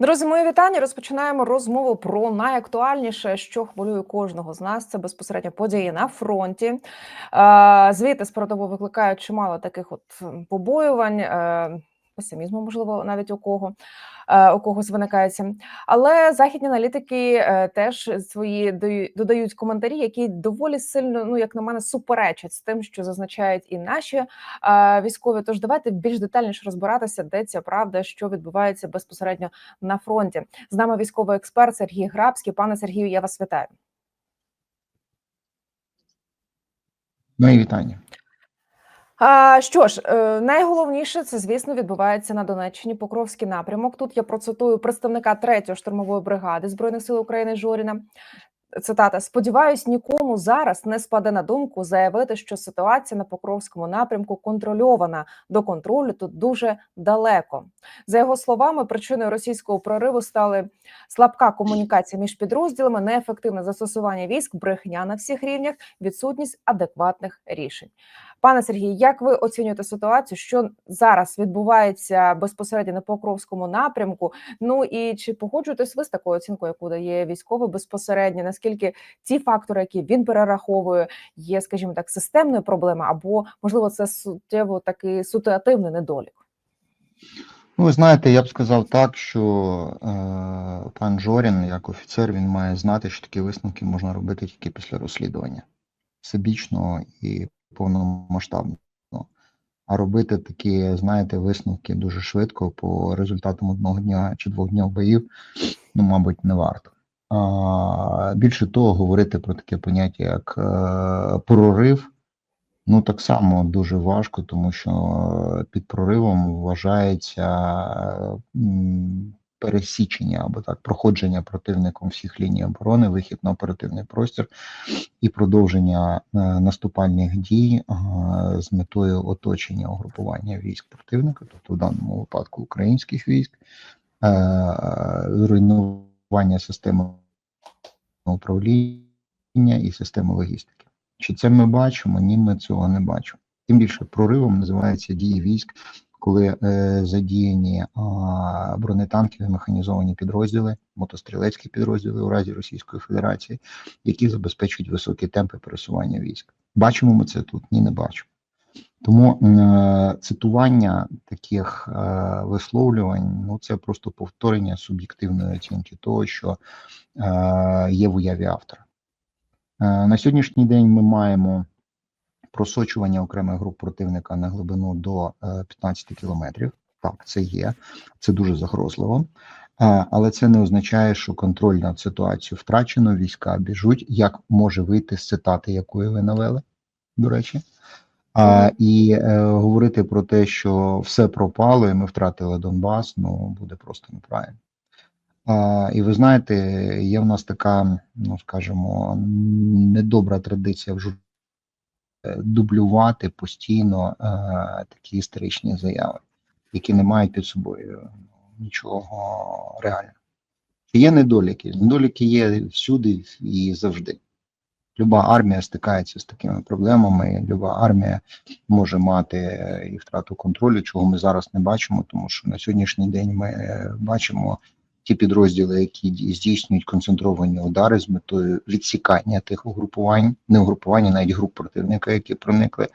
Друзі, мої вітання. Розпочинаємо розмову про найактуальніше, що хвилює кожного з нас. Це безпосередньо події на фронті. Е, Звіти з викликають чимало таких от побоювань. е, Песимізму, можливо, навіть у кого у когось виникається. Але західні аналітики е, теж свої додають коментарі, які доволі сильно, ну як на мене, суперечать з тим, що зазначають і наші е, військові. Тож давайте більш детальніше розбиратися, де ця правда, що відбувається безпосередньо на фронті. З нами військовий експерт Сергій Грабський. Пане Сергію, я вас вітаю. Мої вітання. А, що ж, е, найголовніше це, звісно, відбувається на Донеччині. Покровський напрямок. Тут я процитую представника 3-ї штурмової бригади збройних сил України Жоріна. Цитата: сподіваюсь, нікому зараз не спаде на думку заявити, що ситуація на Покровському напрямку контрольована. До контролю тут дуже далеко. За його словами, причиною російського прориву стали слабка комунікація між підрозділами, неефективне застосування військ, брехня на всіх рівнях, відсутність адекватних рішень. Пане Сергій, як ви оцінюєте ситуацію, що зараз відбувається безпосередньо на Покровському напрямку? Ну і чи погоджуєтесь ви з такою оцінкою, яку дає військовий безпосередньо? Наскільки ці фактори, які він перераховує, є, скажімо так, системною проблемою, або можливо це суттєво такий ситуативний недолік? Ну, ви знаєте, я б сказав так, що е, пан Жорін, як офіцер, він має знати, що такі висновки можна робити тільки після розслідування всебічного і повномасштабного. А робити такі, знаєте, висновки дуже швидко по результатам одного дня чи двох днів боїв, ну, мабуть, не варто. А, більше того, говорити про таке поняття, як е, прорив, Ну, так само дуже важко, тому що е, під проривом вважається пересічення або так проходження противником всіх ліній оборони, вихід на оперативний простір і продовження е, наступальних дій е, з метою оточення угрупування військ противника, тобто в даному випадку українських військ, е, руйнування системи управління і системи логістики. Чи це ми бачимо? Ні, ми цього не бачимо. Тим більше проривом називається дії військ, коли е, задіяні а, бронетанкові механізовані підрозділи, мотострілецькі підрозділи у разі Російської Федерації, які забезпечують високі темпи пересування військ. Бачимо ми це тут? Ні, не бачимо. Тому е, цитування таких е, висловлювань ну це просто повторення суб'єктивної оцінки того, що є в уяві автора. На сьогоднішній день ми маємо просочування окремих груп противника на глибину до е, 15 кілометрів. Так, це є, це дуже загрозливо. Е, Але це не означає, що контроль над ситуацією втрачено, війська біжуть. Як може вийти з цитати, якої ви навели, до речі? А, і е, говорити про те, що все пропало, і ми втратили Донбас, ну буде просто неправильно. А, і ви знаєте, є в нас така, ну скажімо, недобра традиція в жур... е, дублювати постійно е, такі історичні заяви, які не мають під собою нічого реального. Є недоліки? Недоліки є всюди і завжди. Люба армія стикається з такими проблемами. Люба армія може мати е, і втрату контролю, чого ми зараз не бачимо, тому що на сьогоднішній день ми е, бачимо ті підрозділи, які здійснюють концентровані удари з метою відсікання тих угрупувань, не угрупування, навіть груп противника, які проникли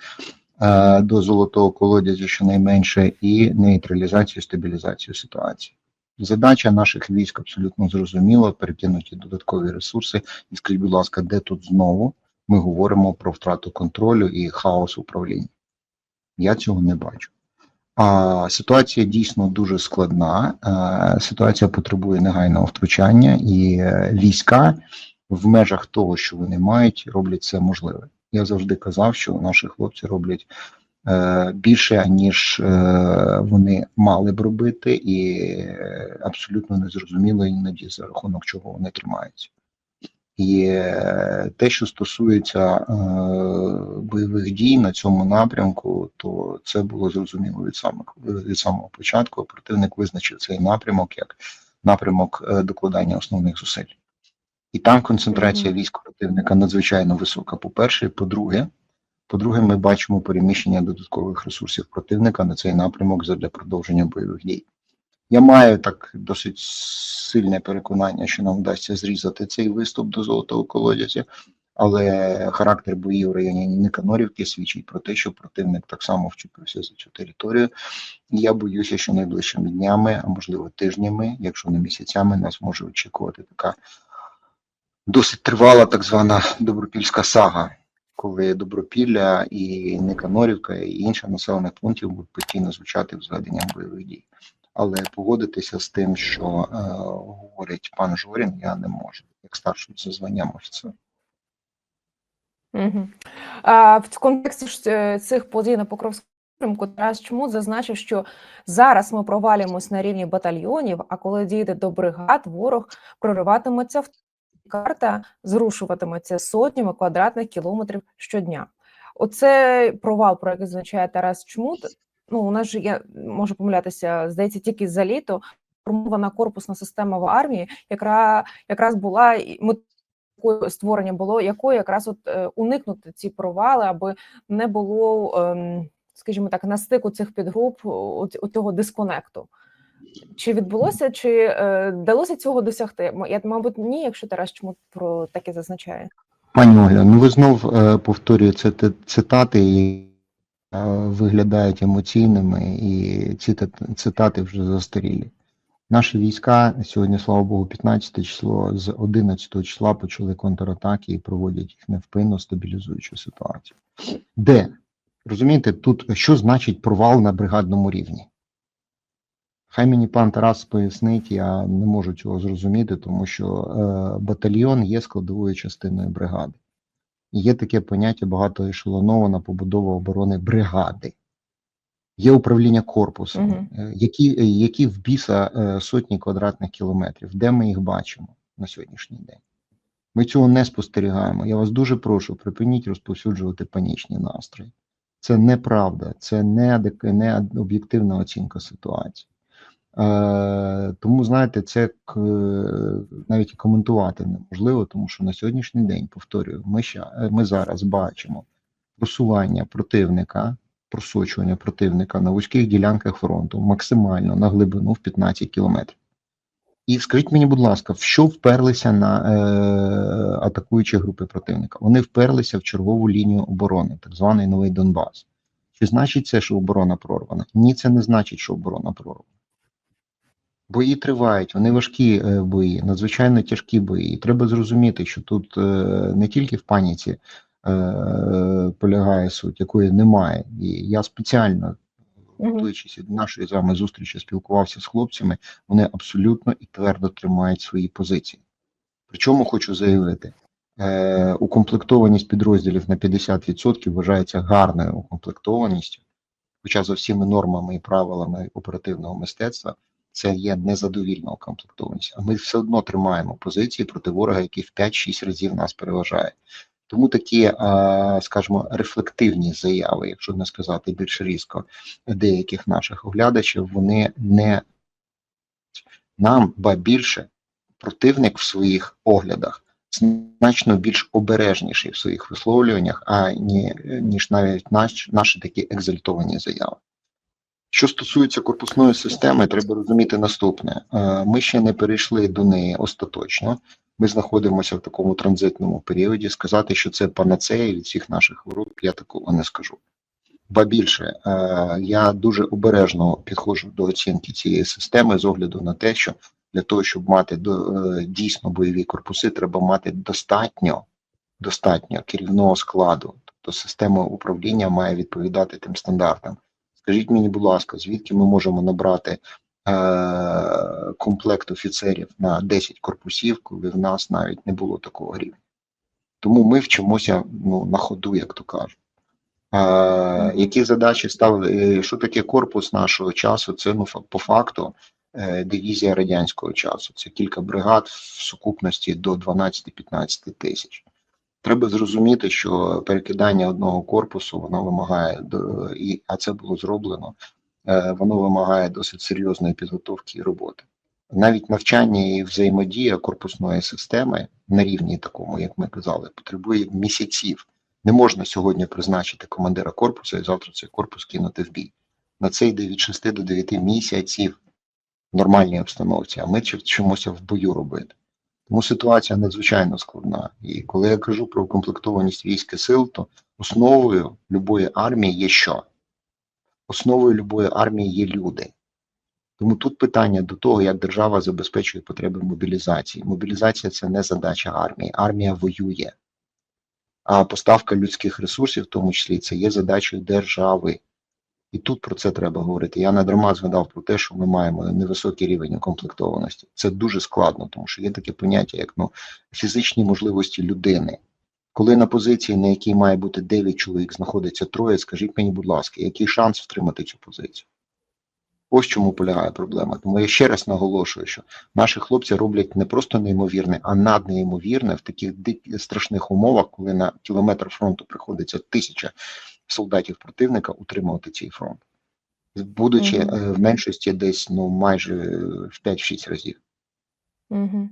е, до золотого колодязя, щонайменше, і нейтралізацію, стабілізацію ситуації. Задача наших військ абсолютно зрозуміла, перекинуті додаткові ресурси. І скажіть, будь ласка, де тут знову ми говоримо про втрату контролю і хаос управління? Я цього не бачу. А ситуація дійсно дуже складна. Е, Ситуація потребує негайного втручання, і е, війська в межах того, що вони мають, роблять це можливе. Я завжди казав, що наші хлопці роблять е, більше, ніж вони мали б робити, і абсолютно незрозуміло іноді за рахунок чого вони тримаються. І е, те, що стосується е, бойових дій на цьому напрямку, то це було зрозуміло від самого від самого початку. Противник визначив цей напрямок як напрямок е, докладання основних зусиль. І там концентрація військ противника надзвичайно висока. По-перше, по-друге, по-друге, ми бачимо переміщення додаткових ресурсів противника на цей напрямок для продовження бойових дій. Я маю так досить сильне переконання, що нам вдасться зрізати цей виступ до золотого колодязя, але характер боїв в районі Никанорівки свідчить про те, що противник так само вчепився за цю територію. І я боюся, що найближчими днями, а можливо тижнями, якщо не місяцями, нас може очікувати така досить тривала так звана добропільська сага, коли Добропілля і Никанорівка і інші населених пунктів будуть постійно звучати в зведеннях бойових дій. Але погодитися з тим, що е, говорить пан Жорін, я не можу, як старший за званням офіцера. Угу. А, в контексті е, цих подій на Покровському напрямку Тарас Чмут зазначив, що зараз ми провалюємось на рівні батальйонів, а коли дійде до бригад, ворог прориватиметься в карта, зрушуватиметься сотнями квадратних кілометрів щодня. Оце провал, про який зазначає Тарас Чмут. Ну, у нас же я можу помилятися, здається, тільки за літо формована корпусна система в армії, яка якраз була метою створення було якою якраз от е, уникнути ці провали, аби не було, ем, скажімо так, на стику цих підгруп у, цього дисконекту. Чи відбулося, чи е, вдалося цього досягти? Я, мабуть, ні, якщо Тарас Чмут про таке зазначає. Пані Оля, ну ви знов е, повторюєте цитати, і виглядають емоційними, і ці цитати вже застарілі. Наші війська сьогодні, слава Богу, 15 число з 11 числа почали контратаки і проводять їх невпинно, стабілізуючи ситуацію. Де? Розумієте, тут що значить провал на бригадному рівні? Хай мені пан Тарас пояснить, я не можу цього зрозуміти, тому що е, батальйон є складовою частиною бригади. Є таке поняття багатоешелонована побудова оборони бригади. Є управління корпусом, е, які, е, які в біса е, сотні квадратних кілометрів. Де ми їх бачимо на сьогоднішній день? Ми цього не спостерігаємо. Я вас дуже прошу, припиніть розповсюджувати панічні настрої. Це неправда, це не, не об'єктивна оцінка ситуації. Е, тому, знаєте, це к, навіть і коментувати неможливо, тому що на сьогоднішній день, повторюю, ми, ща, ми зараз бачимо просування противника, просочування противника на вузьких ділянках фронту максимально на глибину в 15 кілометрів. І скажіть мені, будь ласка, в що вперлися на е, атакуючі групи противника? Вони вперлися в чергову лінію оборони, так званий новий Донбас. Чи значить це, що оборона прорвана? Ні, це не значить, що оборона прорвана. Бої тривають, вони важкі е, бої, надзвичайно тяжкі бої. І треба зрозуміти, що тут е, не тільки в паніці е, полягає суть, якої немає. І я спеціально, готуючись до нашої з вами зустрічі, спілкувався з хлопцями. Вони абсолютно і твердо тримають свої позиції. Причому хочу заявити, укомплектованість підрозділів на 50% вважається гарною укомплектованістю, хоча за всіми нормами і правилами оперативного мистецтва це є незадовільна укомплектованість. А ми все одно тримаємо позиції проти ворога, який в 5-6 разів нас переважає. Тому такі, е, скажімо, рефлективні заяви, якщо не сказати більш різко, деяких наших оглядачів, вони не нам, ба більше, противник в своїх оглядах значно більш обережніший в своїх висловлюваннях, а ні, ніж навіть наш, наші такі екзальтовані заяви. Що стосується корпусної системи, треба розуміти наступне: Е, ми ще не перейшли до неї остаточно. Ми знаходимося в такому транзитному періоді. Сказати, що це панацея від всіх наших хвороб, я такого не скажу. Ба більше, е, я дуже обережно підходжу до оцінки цієї системи з огляду на те, що для того, щоб мати е, дійсно бойові корпуси, треба мати достатньо, достатньо керівного складу. Тобто система управління має відповідати тим стандартам. Скажіть мені, будь ласка, звідки ми можемо набрати е, комплект офіцерів на 10 корпусів, коли в нас навіть не було такого рівня? Тому ми вчимося ну, на ходу, як то кажуть. Е, які задачі ставили? Е, Що таке корпус нашого часу? Це ну по факту е, дивізія радянського часу. Це кілька бригад в сукупності до 12-15 тисяч. Треба зрозуміти, що перекидання одного корпусу воно вимагає і, а це було зроблено. е, Воно вимагає досить серйозної підготовки і роботи. Навіть навчання і взаємодія корпусної системи на рівні такому, як ми казали, потребує місяців. Не можна сьогодні призначити командира корпусу і завтра цей корпус кинути в бій. На це йде від 6 до 9 місяців. в нормальній обстановці, а ми чи- вчимося в бою робити. Тому ситуація надзвичайно складна. І коли я кажу про укомплектованість військ і сил, то основою любої армії є що? Основою любої армії є люди. Тому тут питання до того, як держава забезпечує потреби мобілізації. Мобілізація це не задача армії. Армія воює. А поставка людських ресурсів, в тому числі, це є задачею держави. І тут про це треба говорити. Я не дарма згадав про те, що ми маємо невисокий рівень укомплектованості. Це дуже складно, тому що є таке поняття, як ну, фізичні можливості людини. Коли на позиції, на якій має бути 9 чоловік, знаходиться троє, скажіть мені, будь ласка, який шанс втримати цю позицію? Ось чому полягає проблема. Тому я ще раз наголошую, що наші хлопці роблять не просто неймовірне, а наднеймовірне в таких страшних умовах, коли на кілометр фронту приходиться тисяча солдатів противника утримувати цей фронт, будучи mm -hmm. в меншості десь ну майже в 5-6 разів. Угу.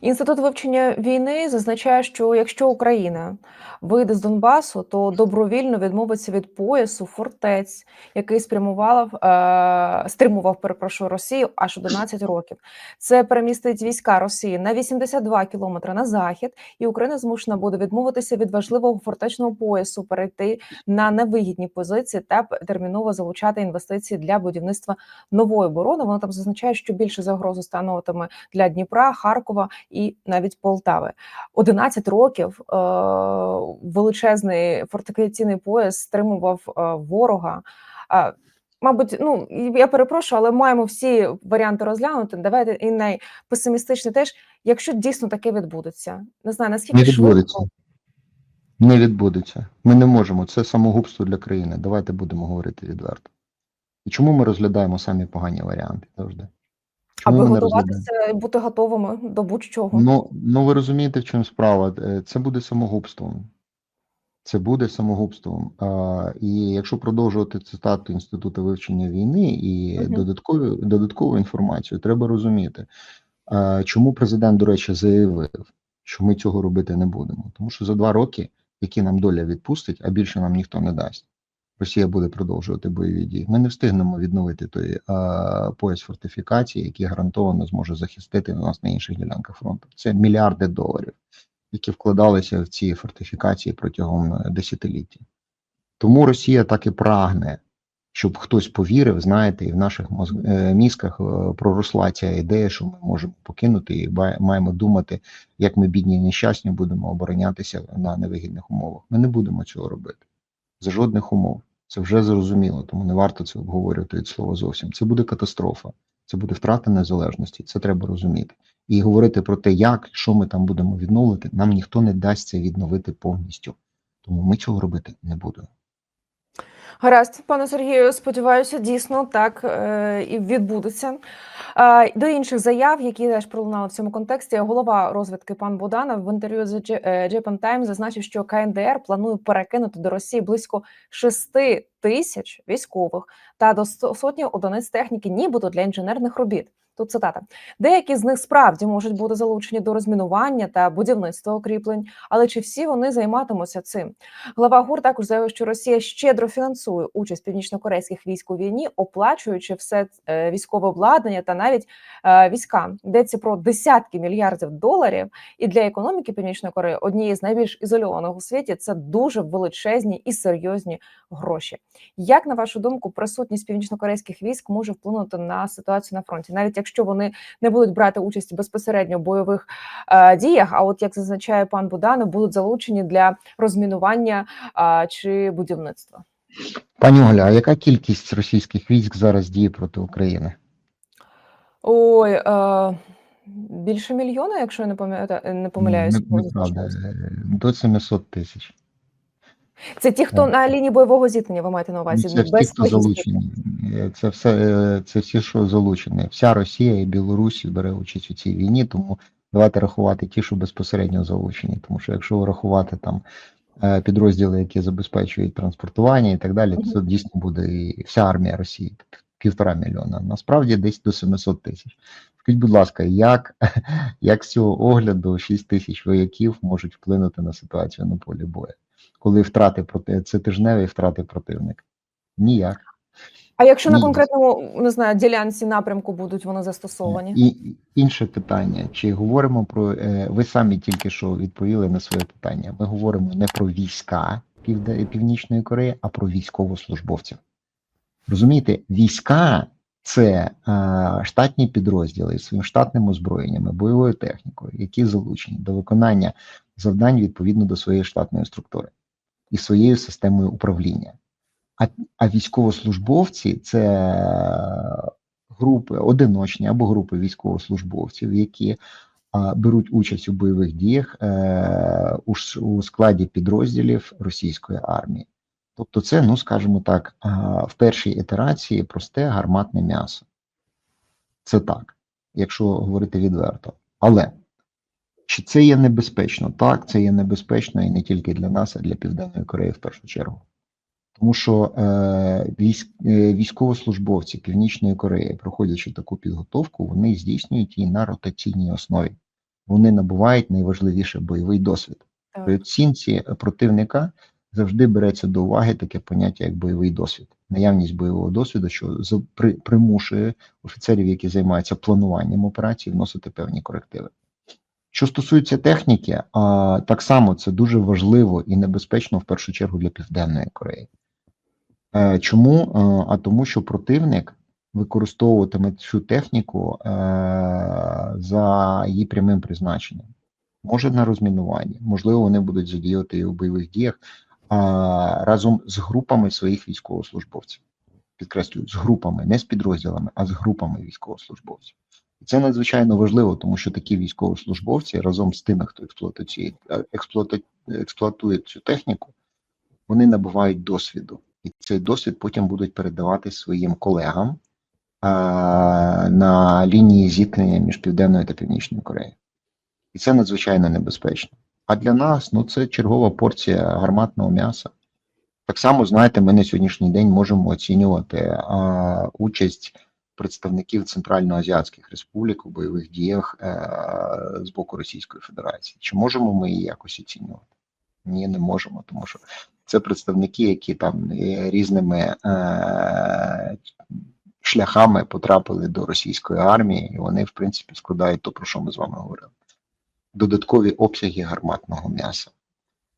Інститут вивчення війни зазначає, що якщо Україна вийде з Донбасу, то добровільно відмовиться від поясу фортець, який спрямував, е, стримував, перепрошую, Росію аж 11 років. Це перемістить війська Росії на 82 кілометри на захід, і Україна змушена буде відмовитися від важливого фортечного поясу, перейти на невигідні позиції та терміново залучати інвестиції для будівництва нової оборони. Воно там зазначає, що більше загрозу становитиме для Дніпра, Харкова і навіть Полтави. 11 років е, величезний фортифікаційний пояс стримував е, ворога. Е, Мабуть, ну я перепрошую, але маємо всі варіанти розглянути. Давайте і найпесимістичний теж, якщо дійсно таке відбудеться. Не знаю наскільки Не відбудеться. швидко. Не відбудеться. Ми не можемо. Це самогубство для країни. Давайте будемо говорити відверто. І чому ми розглядаємо самі погані варіанти завжди? Чому аби готуватися бути готовими до будь-чого. Ну, ну ви розумієте, в чому справа? Е, Це буде самогубством. Це буде самогубством. А, і якщо продовжувати цитату Інституту вивчення війни і Мгм. додаткову, додаткову інформацію, треба розуміти, а, чому президент, до речі, заявив, що ми цього робити не будемо. Тому що за два роки, які нам доля відпустить, а більше нам ніхто не дасть. Росія буде продовжувати бойові дії. Ми не встигнемо відновити той а, пояс фортифікації, який гарантовано зможе захистити нас на інших ділянках фронту. Це мільярди доларів, які вкладалися в ці фортифікації протягом е, десятиліття. Тому Росія так і прагне, щоб хтось повірив, знаєте, і в наших моз... е, мізках е, проросла ця ідея, що ми можемо покинути і маємо думати, як ми бідні і нещасні будемо оборонятися на невигідних умовах. Ми не будемо цього робити за жодних умов. Це вже зрозуміло, тому не варто це обговорювати від слова зовсім. Це буде катастрофа, це буде втрата незалежності. Це треба розуміти. І говорити про те, як що ми там будемо відновити, нам ніхто не дасть це відновити повністю. Тому ми цього робити не будемо. Гаразд, пане Сергію, сподіваюся, дійсно так е, і відбудеться. До інших заяв, які теж пролунали в цьому контексті, голова розвідки пан Буданов в інтерв'ю з е, Japan Times зазначив, що КНДР планує перекинути до Росії близько 6 тисяч військових та до сотні одиниць техніки, нібито для інженерних робіт. Тут цитата: деякі з них справді можуть бути залучені до розмінування та будівництва укріплень, але чи всі вони займатимуться цим? Глава ГУР також заявив, що Росія щедро фінансує участь північнокорейських військ у війні, оплачуючи все е, військове обладнання та навіть е, війська. Йдеться про десятки мільярдів доларів. І для економіки Північної Кореї однієї з найбільш ізольованих у світі це дуже величезні і серйозні гроші. Як на вашу думку, присутність північнокорейських військ може вплинути на ситуацію на фронті, навіть якщо вони не будуть брати участь безпосередньо в бойових е, діях, а от як зазначає пан Буданов, будуть залучені для розмінування чи будівництва. Пані Оля, а яка кількість російських військ зараз діє проти України? Ой, е, більше мільйона, якщо я не пам'ятаю, не помиляюсь. Не- коли Неправда, зазначалось. Е, до 700 тисяч. Це ті, хто Е. на лінії бойового зіткнення, ви маєте на увазі, Це всі, без хто залучені. Е, Це все е, це всі, що залучені. Вся Росія і Білорусь бере участь у цій війні, тому давайте рахувати ті, що безпосередньо залучені. Тому що якщо рахувати там підрозділи, які забезпечують транспортування і так далі, то це дійсно буде і вся армія Росії, півтора мільйона. Насправді десь до 700 тисяч. Скажіть, будь ласка, як, як з цього огляду 6 тисяч вояків можуть вплинути на ситуацію на полі бою? Коли втрати проти це тижневі втрати противника? Ніяк. А якщо на конкретному не знаю ділянці напрямку будуть вони застосовані? І інше питання: чи говоримо про е, ви самі тільки що відповіли на своє питання? Ми говоримо не про війська Північної Кореї, а про військовослужбовців. Розумієте, війська це е, штатні підрозділи з своїм штатним озброєнням, бойовою технікою, які залучені до виконання завдань відповідно до своєї штатної структури і своєю системою управління. А, а військовослужбовці це групи одиночні або групи військовослужбовців, які а, беруть участь у бойових діях е, у, у складі підрозділів російської армії. Тобто, це, ну скажімо так, в першій ітерації просте гарматне м'ясо. Це так, якщо говорити відверто. Але чи це є небезпечно? Так, це є небезпечно і не тільки для нас, а для Південної Кореї в першу чергу. Тому що е, військ, е, військовослужбовці Північної Кореї, проходячи таку підготовку, вони здійснюють її на ротаційній основі. Вони набувають найважливіше бойовий досвід. При оцінці противника завжди береться до уваги таке поняття, як бойовий досвід. Наявність бойового досвіду, що при, примушує офіцерів, які займаються плануванням операцій, вносити певні корективи. Що стосується техніки, так само це дуже важливо і небезпечно в першу чергу для Південної Кореї. Е, Чому? Е, А тому, що противник використовуватиме цю техніку е, за її прямим призначенням. Може на розмінуванні, можливо, вони будуть задіяти її у бойових діях разом з групами своїх військовослужбовців. Підкреслюю, з групами, не з підрозділами, а з групами військовослужбовців. Це надзвичайно важливо, тому що такі військовослужбовці разом з тими, хто експлуатує, експлуатує, експлуатує цю техніку, вони набувають досвіду. І цей досвід потім будуть передавати своїм колегам а, на лінії зіткнення між Південною та Північною Кореєю. І це надзвичайно небезпечно. А для нас ну, це чергова порція гарматного м'яса. Так само, знаєте, ми на сьогоднішній день можемо оцінювати а, участь представників Центральноазіатських республік у бойових діях е, з боку Російської Федерації. Чи можемо ми її якось оцінювати? Ні, не можемо, тому що це представники, які там е, різними е, шляхами потрапили до російської армії, і вони, в принципі, складають то, про що ми з вами говорили. Додаткові обсяги гарматного м'яса.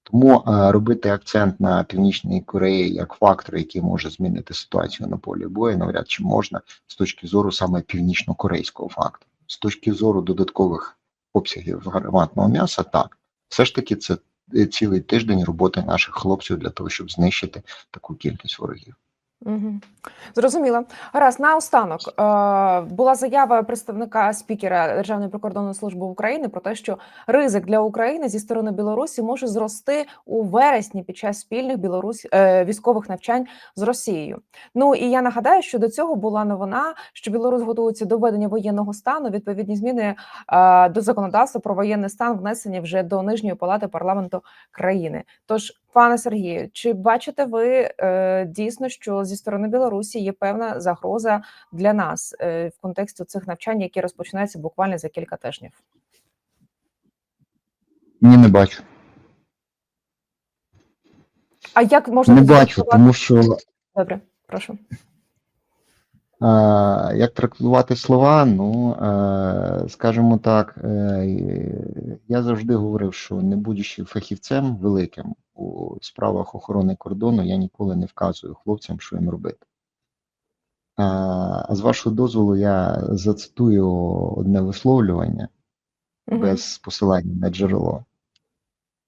Тому е, робити акцент на Північній Кореї як фактор, який може змінити ситуацію на полі бою, навряд чи можна з точки зору саме північно-корейського фактору. З точки зору додаткових обсягів гарматного м'яса, так, все ж таки це е, цілий тиждень роботи наших хлопців для того, щоб знищити таку кількість ворогів. Угу. Зрозуміло. Гаразд, наостанок е, була заява представника спікера Державної прикордонної служби України про те, що ризик для України зі сторони Білорусі може зрости у вересні під час спільних Білорусь е, військових навчань з Росією. Ну і я нагадаю, що до цього була новина, що Білорусь готується до введення воєнного стану. Відповідні зміни е, до законодавства про воєнний стан внесені вже до нижньої палати парламенту країни. Тож, пане Сергію, чи бачите ви е, дійсно, що зі сторони Білорусі є певна загроза для нас е, в контексті цих навчань, які розпочинаються буквально за кілька тижнів? Ні, не бачу. А як можна Не бачу, тому що добре? Прошу. А, Як трактувати слова? Ну, е, скажімо так, е, я завжди говорив, що не будучи фахівцем великим у справах охорони кордону, я ніколи не вказую хлопцям, що їм робити. А з вашого дозволу, я зацитую одне висловлювання Мгм. без посилання на джерело.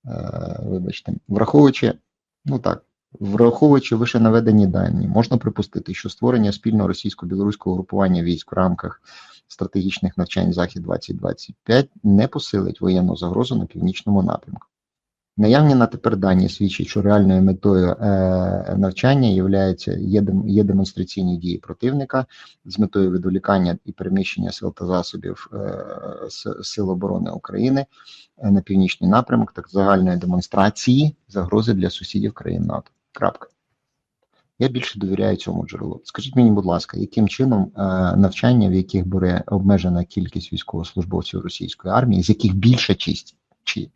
Е, Вибачте, враховуючи, ну так, враховуючи вище наведені дані, можна припустити, що створення спільного російсько-білоруського групування військ в рамках стратегічних навчань Захід 2025 не посилить воєнну загрозу на північному напрямку. Наявні на тепер дані свідчать, що реальною метою е, навчання являється, є, є демонстраційні дії противника з метою відволікання і переміщення сил та засобів е, Сил оборони України е, на північний напрямок, так загальної демонстрації загрози для сусідів країн НАТО. Крапка. Я більше довіряю цьому джерелу. Скажіть мені, будь ласка, яким чином е, навчання, в яких бере обмежена кількість військовослужбовців російської армії, з яких більша честь чи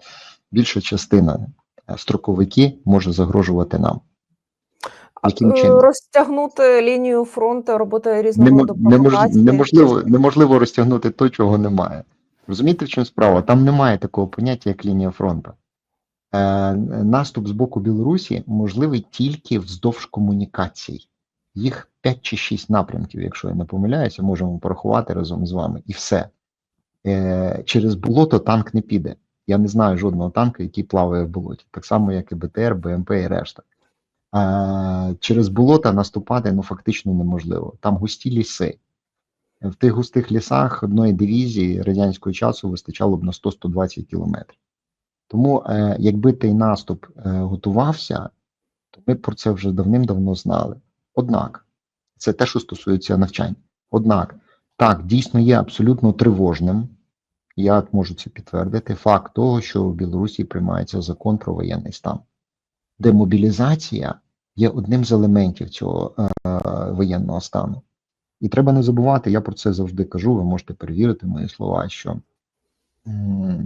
більша частина е, строковики може загрожувати нам? Яким е, чином? розтягнути лінію фронту, робити різного роду неможливо, неможливо розтягнути то, чого немає. Розумієте, в чому справа? Там немає такого поняття, як лінія фронту. Е, наступ з боку Білорусі можливий тільки вздовж комунікацій. Їх 5 чи 6 напрямків, якщо я не помиляюся, можемо порахувати разом з вами. І все. Е, через болото танк не піде. Я не знаю жодного танка, який плаває в болоті. Так само, як і БТР, БМП і решта. Е, через болото наступати ну, фактично неможливо. Там густі ліси. В тих густих лісах одної дивізії радянського часу вистачало б на 100-120 кілометрів. Тому, е, якби той наступ е, готувався, то ми про це вже давним-давно знали. Однак, це те, що стосується навчань. Однак, так, дійсно є абсолютно тривожним. Я можу це підтвердити. Факт того, що в Білорусі приймається закон про воєнний стан. Демобілізація є одним з елементів цього е, воєнного стану. І треба не забувати, я про це завжди кажу, ви можете перевірити мої слова, що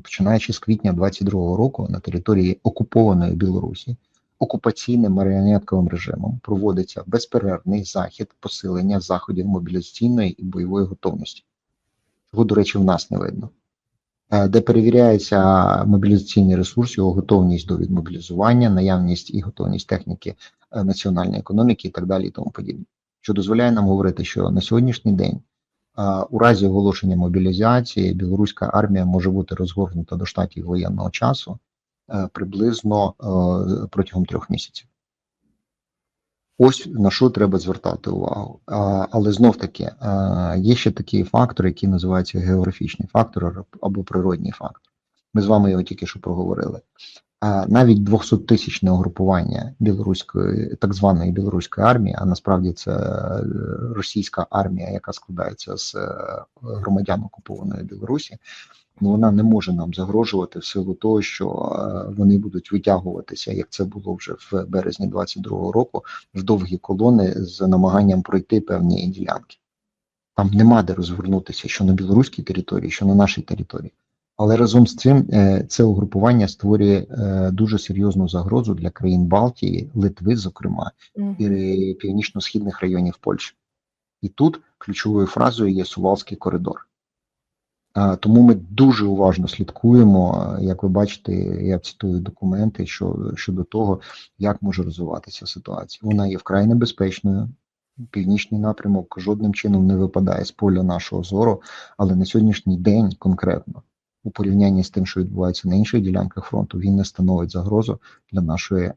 починаючи з квітня 22-го року на території окупованої Білорусі окупаційним маріонетковим режимом проводиться безперервний захід посилення заходів мобілізаційної і бойової готовності, чого, до речі, в нас не видно, Е, де перевіряється мобілізаційний ресурс, його готовність до відмобілізування, наявність і готовність техніки е, національної економіки і так далі, і тому подібне. Що дозволяє нам говорити, що на сьогоднішній день у разі оголошення мобілізації білоруська армія може бути розгорнута до штатів воєнного часу е, приблизно е, протягом трьох місяців. Ось на що треба звертати увагу. Але знов таки а, є ще такі фактори, які називаються географічні фактори або природні фактори. Ми з вами його тільки що проговорили. Навіть 200-тисячне угрупування білоруської так званої білоруської армії, а насправді це е, російська армія, яка складається з е, громадян окупованої Білорусі, ну вона не може нам загрожувати в силу того, що е, вони будуть витягуватися, як це було вже в березні 22-го року, в довгі колони з намаганням пройти певні ділянки. Там нема де розвернутися, що на білоруській території, що на нашій території. Але разом з цим е, це угрупування створює е, дуже серйозну загрозу для країн Балтії, Литви, зокрема, і північно-східних районів Польщі. І тут ключовою фразою є Сувалський коридор. Тому ми дуже уважно слідкуємо. Як ви бачите, я цитую документи що, щодо того, як може розвиватися ситуація. Вона є вкрай небезпечною. Північний напрямок жодним чином не випадає з поля нашого зору, але на сьогоднішній день конкретно у порівнянні з тим, що відбувається на інших ділянках фронту, він не становить загрозу для нашої е,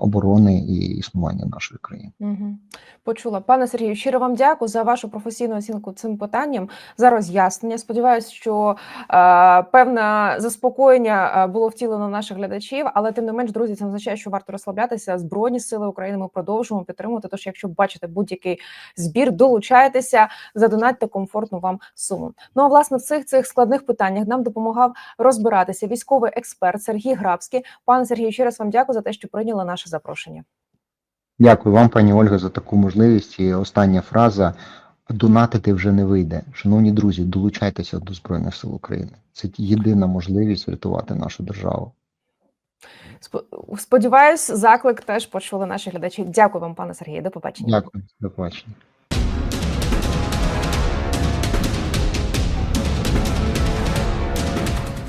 оборони і існування нашої країни. Мгм. Почула. Пане Сергію, щиро вам дякую за вашу професійну оцінку цим питанням, за роз'яснення. Сподіваюсь, що е, певне заспокоєння е, було втілено наших глядачів, але тим не менш, друзі, це означає, що варто розслаблятися. Збройні сили України ми продовжуємо підтримувати. Тож, якщо бачите будь-який збір, долучайтеся, задонатьте комфортну вам суму. Ну а власне в цих цих складних питаннях нам допомагав розбиратися військовий експерт Сергій Грабський. Пане Сергію, ще раз вам дякую за те, що прийняли наше запрошення. Дякую вам, пані Ольга, за таку можливість. І остання фраза: донатити вже не вийде. Шановні друзі, долучайтеся до Збройних сил України. Це єдина можливість врятувати нашу державу. Сподіваюсь, заклик теж почули наші глядачі. Дякую вам, пане Сергію. До побачення. Дякую, до побачення.